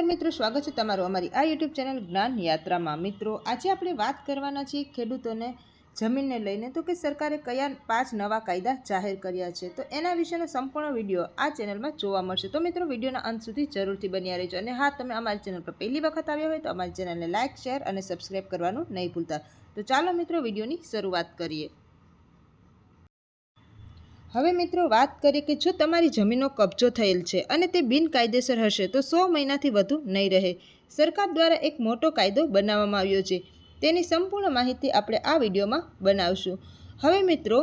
નમસ્કાર મિત્રો, સ્વાગત છે તમારું અમારી આ યુટ્યુબ ચેનલ જ્ઞાન યાત્રામાં. મિત્રો, આજે આપણે વાત કરવાના છીએ ખેડૂતોને જમીનને લઈને. તો કે સરકારે કયા પાંચ નવા કાયદા જાહેર કર્યા છે? તો એના વિશેનો સંપૂર્ણ વીડિયો આ ચેનલમાં જોવા મળશે. તો મિત્રો, વિડીયોના અંત સુધી જરૂરથી બન્યા રહેજો. અને હા, તમે અમારી ચેનલ પર પહેલી વખત આવ્યા હોય તો અમારી ચેનલને લાઇક શેર અને સબસ્ક્રાઈબ કરવાનું નહીં ભૂલતા. તો ચાલો મિત્રો, વિડીયોની શરૂઆત કરીએ. હવે મિત્રો વાત કરીએ કે જો તમારી જમીનનો કબજો થયેલ છે અને તે બિનકાયદેસર હશે, તો સો મહિનાથી વધુ નહીં રહે. સરકાર દ્વારા એક મોટો કાયદો બનાવવામાં આવ્યો છે. તેની સંપૂર્ણ માહિતી આપણે આ વિડીયોમાં બનાવશું. હવે મિત્રો,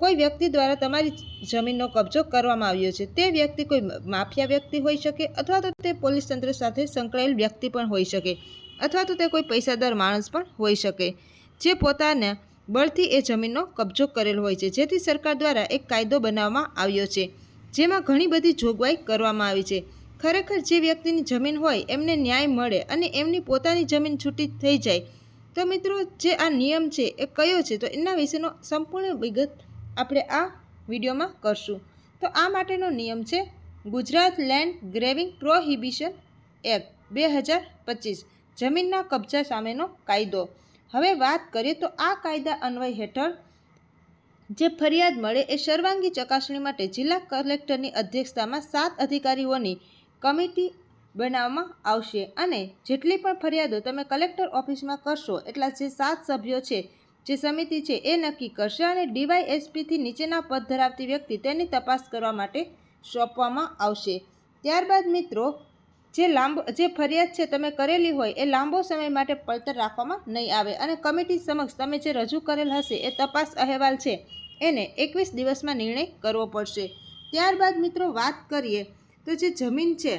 કોઈ વ્યક્તિ દ્વારા તમારી જમીનનો કબજો કરવામાં આવ્યો છે, તે વ્યક્તિ કોઈ માફિયા વ્યક્તિ હોઈ શકે અથવા તો તે પોલીસ તંત્ર સાથે સંકળાયેલ વ્યક્તિ પણ હોઈ શકે અથવા તો તે કોઈ પૈસાદાર માણસ પણ હોઈ શકે. જે પોતાના બળથી એ જમીનનો કબજો કરેલ હોય છે, જેથી સરકાર દ્વારા એક કાયદો બનાવવામાં આવ્યો છે, જેમાં ઘણી બધી જોગવાઈ કરવામાં આવી છે. ખરેખર જે વ્યક્તિની જમીન હોય, એમને ન્યાય મળે અને એમની પોતાની જમીન છૂટી થઈ જાય. તો મિત્રો, જે આ નિયમ છે, એ કયો છે? તો એના વિશેનો સંપૂર્ણ વિગત આપણે આ વિડીયોમાં કરશું. તો આ માટેનો નિયમ છે, Gujarat land grabbing prohibition act, બે હજાર પચીસ, જમીનના કબજા સામેનો કાયદો. હવે વાત કરીએ તો આ કાયદા અન્વય હેઠળ જે ફરિયાદ મળે એ સર્વાંગી ચકાસણી માટે જિલ્લા કલેક્ટરની અધ્યક્ષતામાં સાત અધિકારીઓની કમિટી બનાવવામાં આવશે. અને જેટલી પણ ફરિયાદો તમે કલેક્ટર ઓફિસમાં કરશો, એટલા જે સાત સભ્યો છે, જે સમિતિ છે, એ નક્કી કરશે અને ડીવાયએસપીથી નીચેના પદ ધરાવતી વ્યક્તિ તેની તપાસ કરવા માટે સોંપવામાં આવશે. ત્યારબાદ મિત્રો જે લાંબો, જે ફરિયાદ છે તમે કરેલી હોય, એ લાંબો સમય માટે પડતર રાખવામાં નહીં આવે અને કમિટી સમક્ષ તમે જે રજૂ કરેલ હશે, એ તપાસ અહેવાલ છે. એને એકવીસ દિવસમાં નિર્ણય કરવો પડશે. ત્યારબાદ મિત્રો વાત કરીએ તો જે જમીન છે,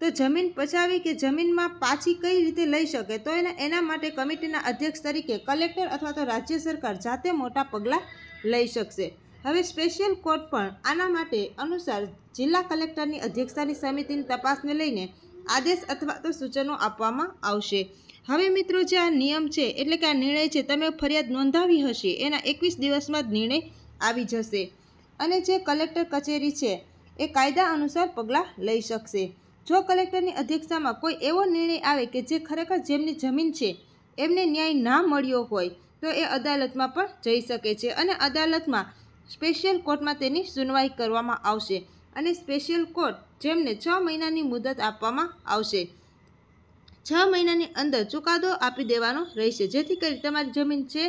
તો જમીન પચાવી કે જમીનમાં પાછી કઈ રીતે લઈ શકે, તો એના એના માટે કમિટીના અધ્યક્ષ તરીકે કલેક્ટર અથવા તો રાજ્ય સરકાર જાતે મોટા પગલાં લઈ શકશે. હવે સ્પેશિયલ કોર્ટ પણ આના માટે અનુસાર જિલ્લા કલેક્ટરની અધ્યક્ષતાની સમિતિની તપાસને લઈને આદેશ અથવા તો સૂચનો આપવામાં આવશે. હવે મિત્રો જે આ નિયમ છે, એટલે કે આ નિર્ણય છે, તમે ફરિયાદ નોંધાવી હશે, એના એકવીસ દિવસમાં જ નિર્ણય આવી જશે. અને જે કલેક્ટર કચેરી છે, એ કાયદા અનુસાર પગલાં લઈ શકશે. જો કલેક્ટરની અધ્યક્ષતામાં કોઈ એવો નિર્ણય આવે કે જે ખરેખર જેમની જમીન છે, એમને ન્યાય ના મળ્યો હોય, તો એ અદાલતમાં પણ જઈ શકે છે. અને અદાલતમાં સ્પેશિયલ કોર્ટમાં તેની સુનવાઈ કરવામાં આવશે અને સ્પેશિયલ કોર્ટ જેમને છ મહિનાની મુદત આપવામાં આવશે. છ મહિનાની અંદર ચુકાદો આપી દેવાનો રહેશે. જેથી કરી તમારી જમીન છે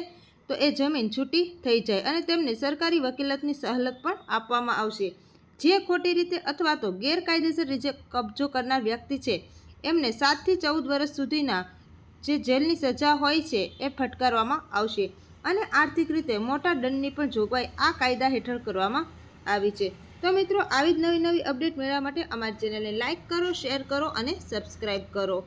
તો એ જમીન છૂટી થઈ જાય અને તેમને સરકારી વકીલતની સહલત પણ આપવામાં આવશે. જે ખોટી રીતે અથવા તો ગેરકાયદેસર રીતે કબજો કરનાર વ્યક્તિ છે, એમને સાતથી ચૌદ વર્ષ સુધીના જે જેલની સજા હોય છે એ ફટકારવામાં આવશે. અને આર્થિક રીતે મોટા દંડની પણ જોગવાઈ આ કાયદા હેઠળ કરવામાં આવી છે. તો મિત્રો, આવી જ નવી નવી અપડેટ મેળવવા માટે અમારી ચેનલને લાઇક કરો, શેર કરો અને સબસ્ક્રાઈબ કરો.